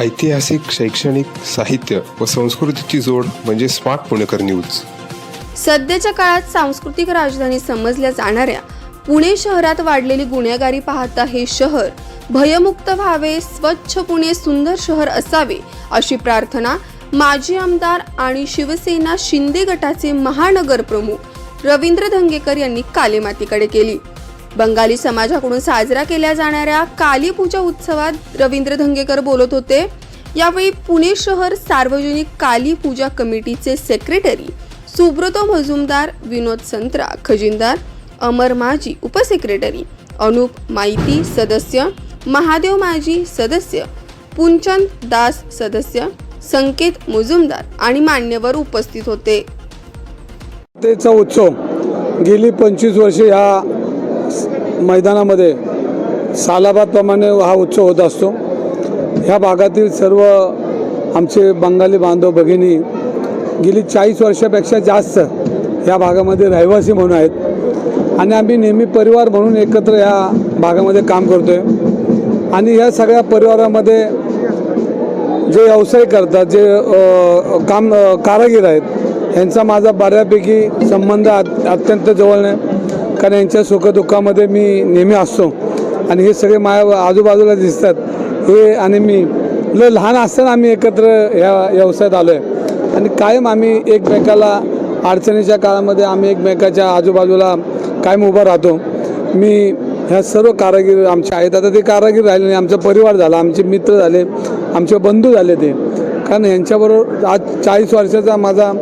ऐतिहासिक शैक्षणिक साहित्य व संस्कृतीची जोड म्हणजे स्मार्ट पुणेकर न्यूज. सध्याच्या काळात सांस्कृतिक राजधानी समजल्या जाणाऱ्या पुणे शहरात वाढलेली गुन्हेगारी पाहता हे शहर भयमुक्त व्हावे स्वच्छ पुणे सुंदर शहर असावे अशी प्रार्थना माजी आमदार आणि शिवसेना शिंदे गटाचे महानगर प्रमुख रवींद्र धंगेकर यांनी कालेमातीकडे केली. बंगाली समाजाकडून साजरा केल्या जाणाऱ्या कालीपूजा उत्सवात रवींद्र धंगेकर बोलत होते. यावेळी पुणे शहर सार्वजनिक काली पूजा कमिटीचे सेक्रेटरी सुब्रतो मजुमदार विनोद संत्रा खजिनदार अमर माजी उपसेक्रेटरी अनुप माहिती सदस्य महादेव माजी सदस्य पुंचंद दास सदस्य संकेत मुजुमदार आणि मान्यवर उपस्थित होते. उत्सव गेली पंचवीस वर्षे ह्या मैदानामध्ये सालाबादप्रमाणे हा उत्सव होत असतो. ह्या भागातील सर्व आमचे बंगाली बांधव भगिनी गेली चाळीस वर्षापेक्षा जास्त ह्या भागामध्ये रहिवासी म्हणून आहेत. आणि आम्ही नेहमी परिवार म्हणून एकत्र ह्या भागामध्ये काम करतो आहे आणि ह्या सगळ्या परिवारामध्ये जे व्यवसाय करतात जे काम कारागीर आहेत यांचा माझा बऱ्यापैकी संबंध अत्यंत जवळ आहे. कारण यांच्या सुखदुःखामध्ये मी नेहमी असतो. आणि हे सगळे माझ्या आजूबाजूला दिसतात. हे आणि मी ल लहान असताना आम्ही एकत्र ह्या व्यवसायात आलो आहे आणि कायम आम्ही एकमेकाला अडचणीच्या काळामध्ये आम्ही एकमेकाच्या आजूबाजूला कायम उभा राहतो. मी ह्या सर्व कारागीर आमचे आहेत. आता ते कारागीर राहिले नाही. आमचा परिवार झाला आमचे मित्र झाले आमचे बंधू झाले ते. कारण यांच्याबरोबर आज चाळीस वर्षाचा माझा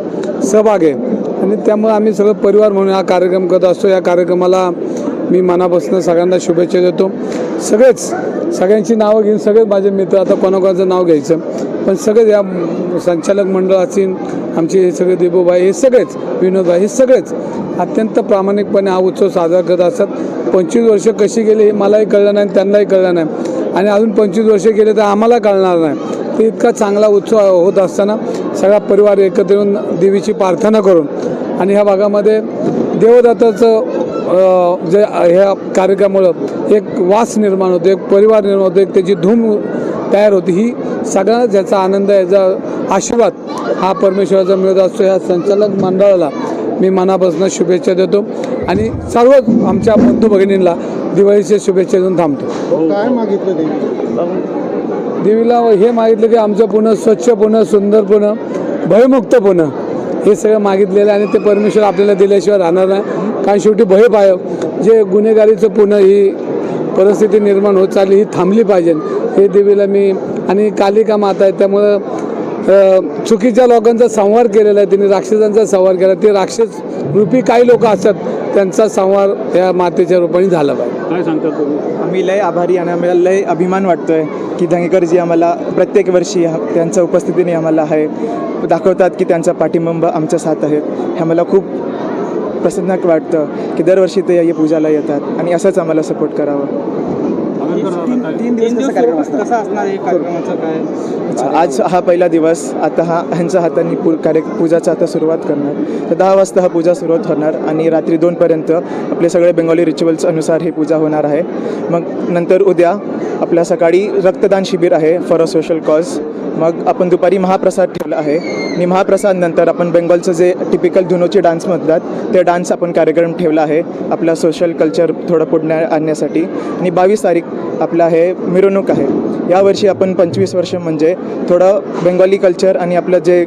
सहभाग आहे. आणि त्यामुळे आम्ही सगळं परिवार म्हणून हा कार्यक्रम करत असतो. या कार्यक्रमाला मी मनापासून सगळ्यांना शुभेच्छा देतो. सगळेच सगळ्यांची नावं घेऊन सगळेच माझे मित्र आता कोणाकोणाचं नाव घ्यायचं पण सगळेच या संचालक मंडळ असतील आमचे हे सगळे देबोबाई हे सगळेच विनोदभाई हे सगळेच अत्यंत प्रामाणिकपणे हा उत्सव साजरा करत असतात. पंचवीस वर्ष कशी गेली हे मलाही कळलं नाही त्यांनाही कळलं नाही. आणि अजून पंचवीस वर्ष गेले तर आम्हाला कळणार नाही. ते इतका चांगला उत्सव होत असताना सगळा परिवार एकत्र येऊन देवीची प्रार्थना करून आणि ह्या भागामध्ये देवदत्ताचं जे ह्या कार्यक्रमामुळं एक वास निर्माण होतो एक परिवार निर्माण होतो एक त्याची धूम तयार होती. ही सगळ्यांना ज्याचा आनंद याचा आशीर्वाद हा परमेश्वराचा मिळत असतो ह्या संचालक मंडळाला मी मनापासून शुभेच्छा देतो. आणि सर्व आमच्या बंधू भगिनींना दिवाळीच्या शुभेच्छा देऊन थांबतो. काय मागितलं देवीला हे मागितलं की आमचं पुणं स्वच्छ पुणं सुंदर पुणं भयमुक्त पुणं. हे सगळं मागितलेलं आहे आणि ते परमेश्वर आपल्याला दिल्याशिवाय राहणार नाही. कारण शेवटी भय पाय. जे गुन्हेगारीचं पुणं ही परिस्थिती निर्माण होत चालली ही थांबली पाहिजे. हे देवीला मी आणि कालिका माता आहे त्यामुळं चुकीच्या लोकांचा संहार केलेला आहे. त्यांनी राक्षसांचा संहार केला. ते राक्षस रूपी काही लोक असतात त्यांचा संहार या मातेच्या रूपाने झाला पाहिजे. आम्ही लय आभारी आणि आम्हाला लय अभिमान वाटतोय की धंगेकरजी आम्हाला प्रत्येक वर्षी हा- त्यांच्या उपस्थितीने आम्हाला आहे दाखवतात की त्यांचा पाठिंबा आमच्या साथ आहे हे आम्हाला खूप प्रसन्न वाटतं की दरवर्षी ते या पूजाला येतात आणि असंच आम्हाला सपोर्ट करावं. तीन दिवस कसा असणार कार्यक्रमाचं काय? आज हा पहिला दिवस आता हा ह्यांच्या हाताने पू कार्य पूजाचा आता सुरुवात करणार. तर दहा वाजता हा पूजा सुरुवात होणार आणि रात्री दोनपर्यंत आपले सगळे बेंगॉली रिच्युअल्स अनुसार ही पूजा होणार आहे. मग नंतर उद्या आपल्या सकाळी रक्तदान शिबिर आहे फॉर अ सोशल कॉज मग आपण दुपारी महाप्रसाद ठेवला आहे. आणि महाप्रसाद नंतर आपण बेंगॉलचं जे टिपिकल धुनोचे डान्स म्हणतात ते डान्स आपण कार्यक्रम ठेवला आहे आपला सोशल कल्चर थोडं पुढे आणण्यासाठी. आणि बावीस तारीख आपलं हे मिरवणूक आहे. यावर्षी आपण पंचवीस वर्ष म्हणजे थोडं बेंगॉली कल्चर आणि आपलं जे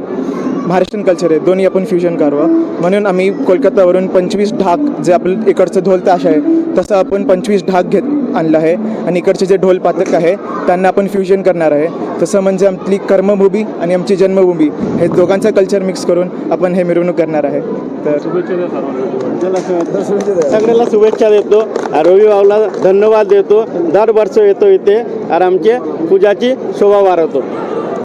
महाराष्ट्रीयन कल्चर आहे दोन्ही आपण फ्युजन करावं. म्हणून आम्ही कोलकातावरून पंचवीस ढाक जे आपलं इकडचं ढोल ताश आहे तसं आपण पंचवीस ढाक घेत आणलं आहे. आणि इकडचे जे ढोल पातक आहे त्यांना आपण फ्युजन करणार आहे. तसं म्हणजे आपली कर्मभूमी आणि आमची जन्मभूमी हे दोघांचं कल्चर मिक्स करून आपण हे मिरवणूक करणार आहे. तर सगळ्याला शुभेच्छा देतो. रवी भाऊला धन्यवाद देतो. दर वर्ष येतो इथे. आणि आमचे पूजाची शोभा वाढवतो.